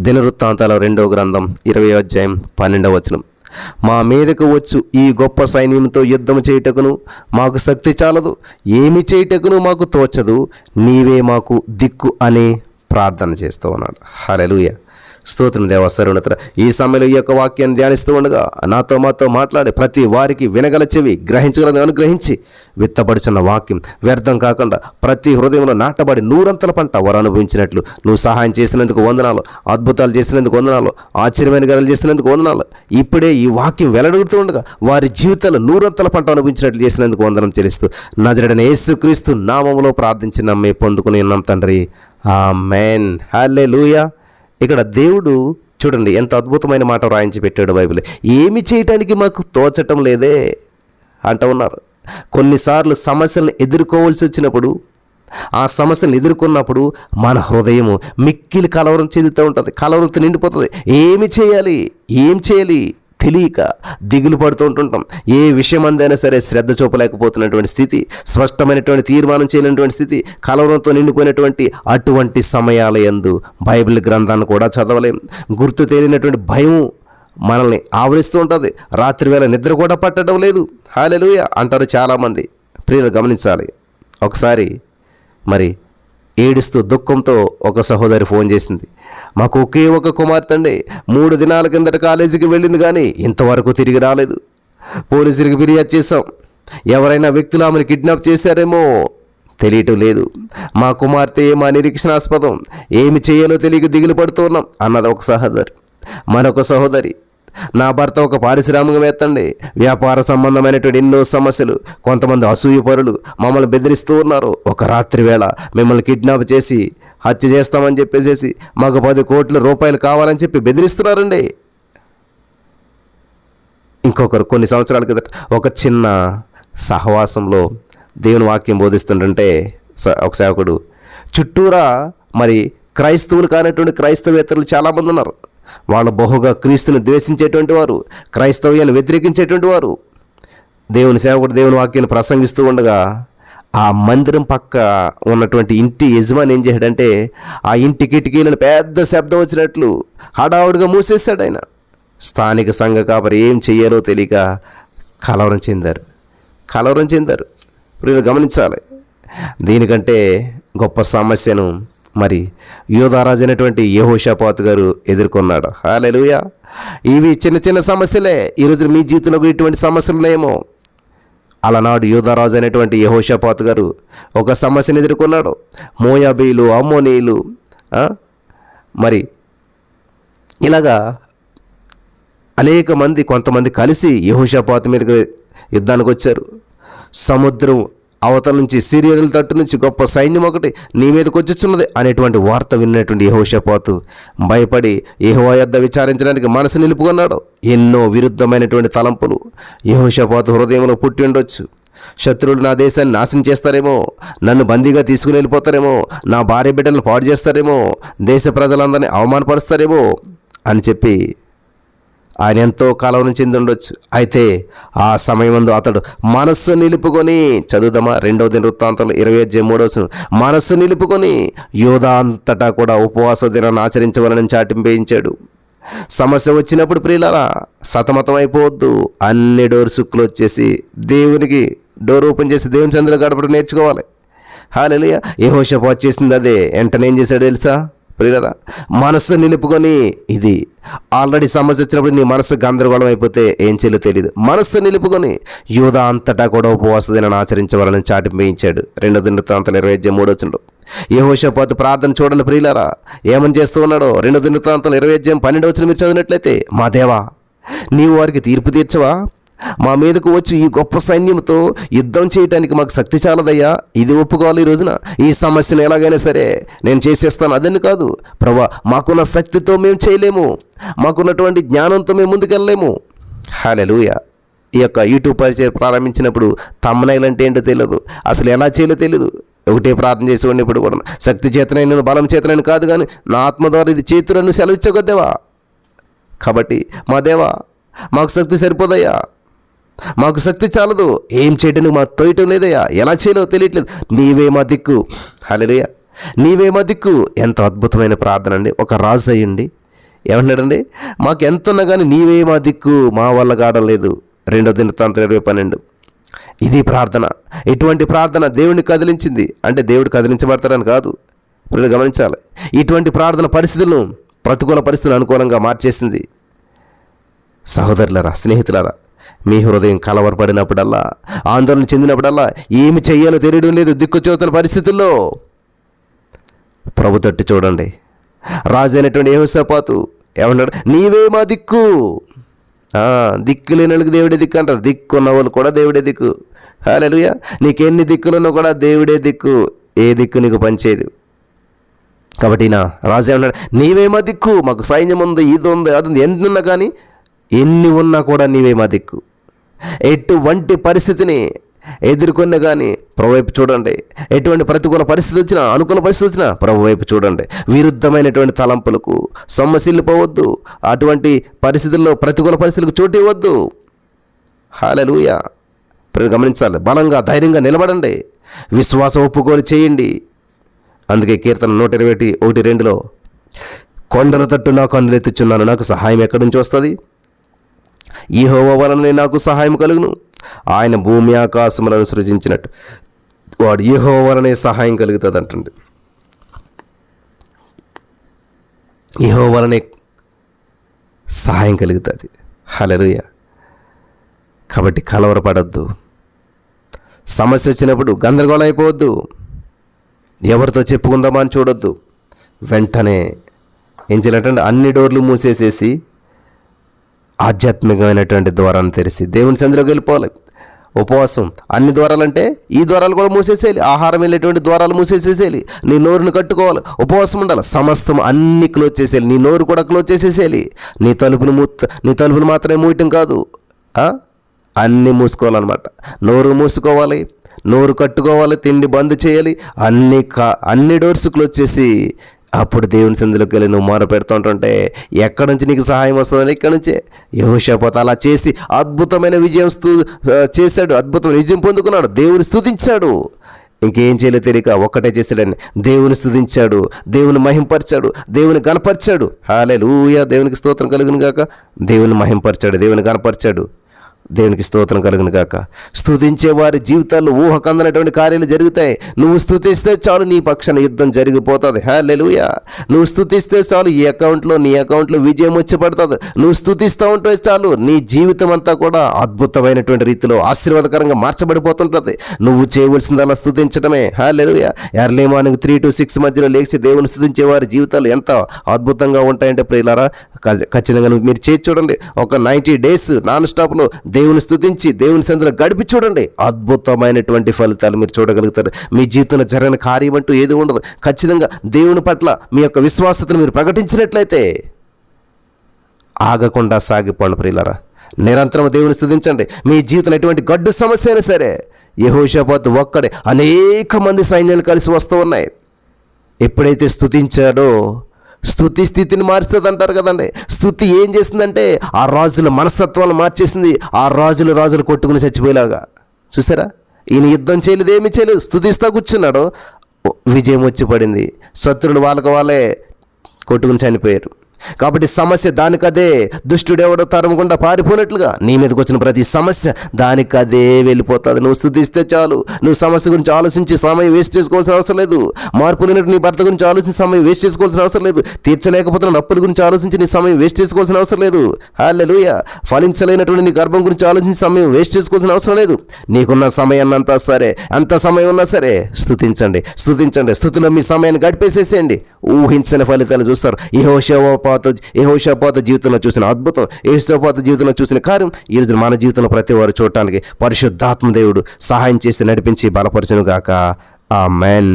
దినవృత్తాంతాల రెండవ గ్రంథం ఇరవై అధ్యాయం పన్నెండవ వచనం. మా మీదకు వచ్చు ఈ గొప్ప సైన్యంతో యుద్ధం చేయుటకును మాకు శక్తి చాలదు ఏమి చేయుటకును మాకు తోచదు నీవే మాకు దిక్కు అనే ప్రార్థన చేస్తూ ఉన్నాడు. హల్లెలూయా. స్తోత్రం దేవ ఈ సమయంలో ఈ యొక్క వాక్యాన్ని ధ్యానిస్తూ ఉండగా నాతో మాతో మాట్లాడి ప్రతి వారికి వినగల చెవి గ్రహించగలదు అనుగ్రహించి విత్తబడుచున్న వాక్యం వ్యర్థం కాకుండా ప్రతి హృదయంలో నాటబడి నూరంతల పంట వారు అనుభవించినట్లు. నువ్వు సహాయం చేసినందుకు వందనాలు అద్భుతాలు చేసినందుకు వందనాలు ఆశ్చర్యమైన గనులు చేసినందుకు వందనాలు. ఇప్పుడే ఈ వాక్యం వెల్లడుగుతూ ఉండగా వారి జీవితాలు నూరంతల పంట అనుభవించినట్లు చేసినందుకు వందనం చెల్లిస్తూ నజరడని యేసుక్రీస్తు నామములో ప్రార్థించి నమ్మే పొందుకుని ఉన్నాం తండ్రి. ఆ మెన్ హల్లే ఇక్కడ దేవుడు చూడండి ఎంత అద్భుతమైన మాట రాయించి పెట్టాడు బైబిల్. ఏమి చేయటానికి మాకు తోచటం లేదే అంటూ ఉన్నారు. కొన్నిసార్లు సమస్యలను ఎదుర్కోవాల్సి వచ్చినప్పుడు ఆ సమస్యను ఎదుర్కొన్నప్పుడు మన హృదయము మిక్కిలి కలవరం చెందుతూ ఉంటుంది. కలవరంతో నిండిపోతుంది. ఏమి చేయాలి? ఏం చేయాలి? తెలియక దిగులు పడుతూ ఉంటుంటాం. ఏ విషయం అందైనా సరే శ్రద్ధ చూపలేకపోతున్నటువంటి స్థితి స్పష్టమైనటువంటి తీర్మానం చేయలేనటువంటి స్థితి కలవరంతో నిండిపోయినటువంటి అటువంటి సమయాల ఎందు బైబిల్ గ్రంథాన్ని కూడా చదవలేం. గుర్తు తేలినటువంటి భయం మనల్ని ఆవరిస్తూ ఉంటుంది. రాత్రివేళ నిద్ర కూడా పట్టడం లేదు. హాలెలుయ అంటారు చాలామంది. ప్రియులు గమనించాలి. ఒకసారి మరి ఏడుస్తూ దుఃఖంతో ఒక సహోదరి ఫోన్ చేసింది. మాకు ఒకే ఒక కుమార్తె అండి. మూడు దినాల కిందట కాలేజీకి వెళ్ళింది కానీ ఇంతవరకు తిరిగి రాలేదు. పోలీసులకు ఫిర్యాదు చేశాం. ఎవరైనా వ్యక్తులు ఆమెను కిడ్నాప్ చేశారేమో తెలియటం లేదు. మా కుమార్తె మా నిరీక్షణాస్పదం. ఏమి చేయాలో తెలియక దిగులు పడుతూ ఉన్నాం అన్నది ఒక సహోదరి. మరొక సహోదరి నా భర్త ఒక పారిశ్రామికవేత్త అండి వ్యాపార సంబంధమైనటువంటి ఎన్నో సమస్యలు కొంతమంది అసూయ పరులు మమ్మల్ని బెదిరిస్తూ ఉన్నారు. ఒక రాత్రి వేళ మిమ్మల్ని కిడ్నాప్ చేసి హత్య చేస్తామని చెప్పేసి మాకు పది కోట్ల రూపాయలు కావాలని చెప్పి బెదిరిస్తున్నారండి. ఇంకొకరు కొన్ని సంవత్సరాల కిందట ఒక చిన్న సహవాసంలో దేవుని వాక్యం బోధిస్తుంటుంటే స- ఒక సేవకుడు చుట్టూరా మరి క్రైస్తవులు కానటువంటి క్రైస్తవేత్తలు చాలామంది ఉన్నారు. వాళ్ళు బహుగా క్రీస్తుని ద్వేషించేటువంటి వారు క్రైస్తవ్యాన్ని వ్యతిరేకించేటువంటి వారు. దేవుని సేవకుడు దేవుని వాక్యాన్ని ప్రసంగిస్తూ ఉండగా ఆ మందిరం పక్క ఉన్నటువంటి ఇంటి యజమాని ఏం చేశాడంటే ఆ ఇంటి కిటికీలను పెద్ద శబ్దం వచ్చినట్లు హడావుడిగా మూసేశాడు ఆయన. స్థానిక సంఘ కాపరి ఏం చెయ్యాలో తెలియక కలవరం చెందారు. కలవరం చెందారు. ప్రియులు గమనించాలి. దీనికంటే గొప్ప సమస్యను మరి యోధారాజు అయినటువంటి యహోషాపాత్ గారు ఎదుర్కొన్నాడు. హాలెలుయా ఇవి చిన్న చిన్న సమస్యలే. ఈరోజు మీ జీవితంలో ఇటువంటి సమస్యలు ఉన్నాయేమో? అలనాడు యోధారాజు అనేటువంటి యహోషాపాత్ గారు ఒక సమస్యను ఎదుర్కొన్నాడు. మోయాబీలు అమ్మోనీలు మరి ఇలాగా అనేక మంది కొంతమంది కలిసి యహోషాపాత్ మీదకి యుద్ధానికి వచ్చారు. సముద్రం అవతల నుంచి సీరియల్ తట్టు నుంచి గొప్ప సైన్యం ఒకటి నీ మీదకి వచ్చుచున్నది అనేటువంటి వార్త విన్నటువంటి యహోషపాతు. భయపడి యెహోవా యొద్ద విచారించడానికి మనసు నిలుపుకున్నాడు. ఎన్నో విరుద్ధమైనటువంటి తలంపులు. యహోషపాతు హృదయంలో పుట్టి ఉండొచ్చు. శత్రువులు నా దేశాన్ని నాశనం చేస్తారేమో నన్ను బందీగా తీసుకుని వెళ్ళిపోతారేమో నా భార్య బిడ్డలను పాడు చేస్తారేమో దేశ ప్రజలందరినీ అవమానపరుస్తారేమో అని చెప్పి ఆయన ఎంతో కాలం చెంది ఉండొచ్చు. అయితే ఆ సమయమందు అతడు మనస్సు నిలుపుకొని చదువుదామా? రెండవ దిన వృత్తాంతాలు ఇరవై అధ్యాయం మూడవ మనస్సు నిలుపుకొని యోధా అంతటా కూడా ఉపవాస దినాన్ని ఆచరించవాలని చాటింపేయించాడు సమస్య వచ్చినప్పుడు ప్రియులారా సతమతం అయిపోవద్దు. అన్ని డోర్ సుక్కులు వచ్చేసి దేవునికి డోర్ ఓపెన్ చేసి దేవుని చంద్రులు గడపడం నేర్చుకోవాలి. హాలెలియా. ఏ హోషపు వచ్చేసింది అదే. వెంటనే ఏం చేశాడు తెలుసా? ప్రియులరా మనస్సు నిలుపుకొని ఇది. ఆల్రెడీ సమస్య వచ్చినప్పుడు నీ మనస్సు గందరగోళం అయిపోతే ఏం చేయాలో తెలియదు మనస్సు నిలుపుకొని యూదా అంతటా కూడా ఉపవాస దినాన్ని ఆచరించవాలని చాటి వేయించాడు రెండో దినవృత్తాంతాలు ఇరవై అధ్యాయం మూడు వచ్చిండు. యహోషపాతు ప్రార్థన చూడండి ప్రియులారా. ఏమని చేస్తూ ఉన్నాడో? రెండో దినవృత్తాంతాలు ఇరవై అధ్యాయం పన్నెండు వచ్చిన మీరు చదివినట్లయితే మా దేవా నీవు వారికి తీర్పు తీర్చవా? మా మీదకు వచ్చి ఈ గొప్ప సైన్యంతో యుద్ధం చేయటానికి మాకు శక్తి చాలదయ్యా. ఇది ఒప్పుకోవాలి ఈ రోజున. ఈ సమస్యను ఎలాగైనా సరే నేను చేసేస్తాను. అదని కాదు. ప్రభా మాకున్న శక్తితో మేము చేయలేము. మాకున్నటువంటి జ్ఞానంతో మేము ముందుకెళ్ళలేము. హాలెలూయ. ఈ యొక్క యూట్యూబ్ పరిచయం ప్రారంభించినప్పుడు తమ్మనైలు అంటే ఏంటో తెలియదు అసలు ఎలా చేయాలో తెలియదు ఒకటే ప్రార్థన చేసి ఇప్పుడు కూడా. శక్తి చేతనైన బలం చేతనైన కాదు కానీ నా ఆత్మ ద్వారా ఇది చేతులను సెలవిచ్చగొద్దేవా కాబట్టి మా దేవా మాకు శక్తి సరిపోదయ్యా. మాకు శక్తి చాలదు. ఏం చేయడానికి మా తోయటం లేదయ్యా. ఎలా చేయాలో తెలియట్లేదు. నీవే మా దిక్కు. హలేయ నీవే మా దిక్కు. ఎంత అద్భుతమైన ప్రార్థన అండి. ఒక రాజు అయ్యండి. ఏమంటున్నాడండి? మాకు ఎంత ఉన్నా కానీ నీవే మా దిక్కు. మా వల్ల కావడం లేదు. రెండో దినతాంతం ఇరవై పన్నెండు. ఇది ప్రార్థన. ఇటువంటి ప్రార్థన దేవుడిని కదిలించింది. అంటే దేవుడు కదిలించబడతారని కాదు. ఇప్పుడు గమనించాలి. ఇటువంటి ప్రార్థన పరిస్థితులను ప్రతికూల పరిస్థితులను అనుకూలంగా మార్చేసింది. సహోదరులరా స్నేహితులరా మీ హృదయం కలవరపడినప్పుడల్లా ఆందోళన చెందినప్పుడల్లా ఏమి చేయాలో తెలియడం లేదు దిక్కుచోతున్న పరిస్థితుల్లో. ప్రభు తట్టు చూడండి. రాజు అయినటువంటి ఏహోసపాతు ఏమన్నాడు నీవే మా దిక్కు. దిక్కు లేని వాళ్ళకి దేవుడే దిక్కు అంటారు. దిక్కు ఉన్న వాళ్ళు కూడా దేవుడే దిక్కు. హాలెలుయా నీకెన్ని దిక్కులున్నా కూడా దేవుడే దిక్కు. ఏ దిక్కు నీకు పనిచేయదు. కాబట్టి నా రాజు ఏమన్నాడు నీవేమో దిక్కు. మాకు సైన్యం ఉంది ఇది ఉంది అది ఉంది. ఎన్ని ఉన్నా కానీ ఎన్ని ఉన్నా కూడా నీవే మా దిక్కు. ఎటువంటి పరిస్థితిని ఎదుర్కొన్న కానీ ప్రభు వైపు చూడండి. ఎటువంటి ప్రతికూల పరిస్థితి వచ్చినా అనుకూల పరిస్థితి వచ్చినా ప్రభు వైపు చూడండి. విరుద్ధమైనటువంటి తలంపులకు సొమ్మసిల్లిపోవద్దు. అటువంటి పరిస్థితుల్లో ప్రతికూల పరిస్థితులకు చోటు ఇవ్వద్దు. హాలూయ గమనించాలి. బలంగా ధైర్యంగా నిలబడండి. విశ్వాసం ఒప్పుకోలు చేయండి. అందుకే కీర్తన నూట ఇరవై ఒకటి రెండులో కొండల తట్టు నాకు కన్నులెత్తుచున్నాను. నాకు సహాయం ఎక్కడి నుంచి వస్తుంది? ఈహోవ వలననే నాకు సహాయం కలుగును. ఆయన భూమి ఆకాశములను సృజించినట్టు. వాడు ఈహోవ వలనే సహాయం కలుగుతుంది అంటుంది ఈహో వలనే సహాయం కలుగుతుంది. హలరుయ కాబట్టి కలవరపడద్దు. సమస్య వచ్చినప్పుడు గందరగోళం అయిపోవద్దు. ఎవరితో చెప్పుకుందామా అని చూడొద్దు. వెంటనే ఏం చేయాలంటే అన్ని డోర్లు మూసేసేసి ఆధ్యాత్మికమైనటువంటి ద్వారాన్ని తెరిచి దేవుని సంధిలోకి వెళ్ళిపోవాలి. ఉపవాసం. అన్ని ద్వారాలంటే ఈ ద్వారాలు కూడా మూసేసేయాలి. ఆహారం వెళ్ళేటువంటి ద్వారాలు మూసేసేసేయాలి. నీ నోరును కట్టుకోవాలి. ఉపవాసం ఉండాలి. సమస్తం అన్ని క్లోజ్ చేసేయాలి. నీ నోరు కూడా క్లోజ్ చేసేసేయాలి. నీ తలుపులు మూ నీ తలుపులు మాత్రమే మూయటం కాదు. అన్నీ మూసుకోవాలన్నమాట. నోరు మూసుకోవాలి. నోరు కట్టుకోవాలి. తిండి బంద్ చేయాలి. అన్ని కా అన్ని డోర్స్ క్లోజ్ చేసి అప్పుడు దేవుని సందులోకి వెళ్ళి నువ్వు మొర పెడుతుంటుంటే ఎక్కడి నుంచి నీకు సహాయం వస్తుందని ఇక్కడి నుంచే? యోషపోత అలా చేసి అద్భుతమైన విజయం స్తు చేశాడు. అద్భుతమైన విజయం పొందుకున్నాడు. దేవుని స్థుతించాడు ఇంకేం చేయలేదు తెలియక ఒక్కటే చేశాడని దేవుని స్థుతించాడు దేవుని మహింపరిచాడు. దేవుని గనపరిచాడు హాలే లూయా దేవునికి స్తోత్రం కలుగును గాక దేవుని మహింపరిచాడు. దేవుని గనపరిచాడు దేవునికి స్తోత్రం కలుగును గాక. స్థుతించే వారి జీవితాల్లో ఊహకందనటువంటి కార్యాలు జరుగుతాయి. నువ్వు స్థుతిస్తే చాలు నీ పక్షాన యుద్ధం జరిగిపోతుంది. హల్లెలూయా. నువ్వు స్థుతిస్తే చాలు ఈ అకౌంట్లో నీ అకౌంట్లో విజయం వచ్చి పడుతుంది నువ్వు స్థుతిస్తూ ఉంటే చాలు నీ జీవితం అంతా కూడా అద్భుతమైనటువంటి రీతిలో ఆశీర్వాదకరంగా మార్చబడిపోతుంటుంది. నువ్వు చేయవలసిందల్లా స్తుతించడమే. Hallelujah. Early morning three to six మధ్యలో లేచి దేవుని స్థుతించే వారి జీవితాలు ఎంత అద్భుతంగా ఉంటాయంటే ప్రియులారా ఖచ్చితంగా మీరు చేసి చూడండి. ఒక నైంటీ డేస్ నాన్ స్టాప్లో దేవుని స్థుతించి దేవుని సందులో గడిపి చూడండి. అద్భుతమైనటువంటి ఫలితాలు మీరు చూడగలుగుతారు. మీ జీవితంలో జరగని కార్యం అంటూ ఏది ఉండదు. ఖచ్చితంగా దేవుని పట్ల మీ యొక్క విశ్వాసతను మీరు ప్రకటించినట్లయితే ఆగకుండా సాగిపోండి ప్రియులరా. నిరంతరం దేవుని స్థుతించండి మీ జీవితంలో ఎటువంటి గడ్డు సమస్య అయినా సరే యహోషపాత్ ఒక్కడే అనేక మంది సైన్యాలు కలిసి వస్తూ ఉన్నాయి. ఎప్పుడైతే స్థుతించాడో స్థుతి స్థితిని మారుస్తుంది అంటారు కదండి. స్థుతి ఏం చేసిందంటే ఆ రాజుల మనస్తత్వాలను మార్చేసింది. ఆ రాజులు రాజులు కొట్టుకుని చచ్చిపోయేలాగా. చూసారా? ఈయన యుద్ధం చేయలేదు ఏమీ చేయలేదు. స్థుతిస్తా కూర్చున్నాడు. విజయం వచ్చి పడింది. శత్రులు వాళ్ళకి వాళ్ళే కొట్టుకుని చనిపోయారు. కాబట్టి సమస్య దానికదే. దుష్టుడెవడో తరమకుండా పారిపోయినట్లుగా నీ మీదకి వచ్చిన ప్రతి సమస్య దానికదే వెళ్ళిపోతుంది. నువ్వు స్థుతిస్తే చాలు. నువ్వు సమస్య గురించి ఆలోచించి సమయం వేస్ట్ చేసుకోవాల్సిన అవసరం లేదు. మార్పు లేనట్టు నీ భర్త గురించి ఆలోచించి సమయం వేస్ట్ చేసుకోవాల్సిన అవసరం లేదు. తీర్చలేకపోతున్న అప్పుల గురించి ఆలోచించి నీ సమయం వేస్ట్ చేసుకోవాల్సిన అవసరం లేదు. హాలెలూయ ఫలించలేనటువంటి నీ గర్భం గురించి ఆలోచించి సమయం వేస్ట్ చేసుకోవాల్సిన అవసరం లేదు. నీకున్న సమయాన్ని అంతా సరే. అంత సమయం ఉన్నా సరే స్థుతించండి. స్థుతించండి. స్థుతిలో మీ సమయాన్ని గడిపేసేసేయండి. ఊహించని ఫలితాలు చూస్తారు. యహోషోపాత యహోషోపాత జీవితంలో చూసిన అద్భుతం యహోషోపాత జీవితంలో చూసిన కార్యం ఈ రోజు మన జీవితంలో ప్రతి వారు చూడటానికి పరిశుద్ధాత్మ దేవుడు సహాయం చేసి నడిపించి బలపరచును గాక ఆ మెన్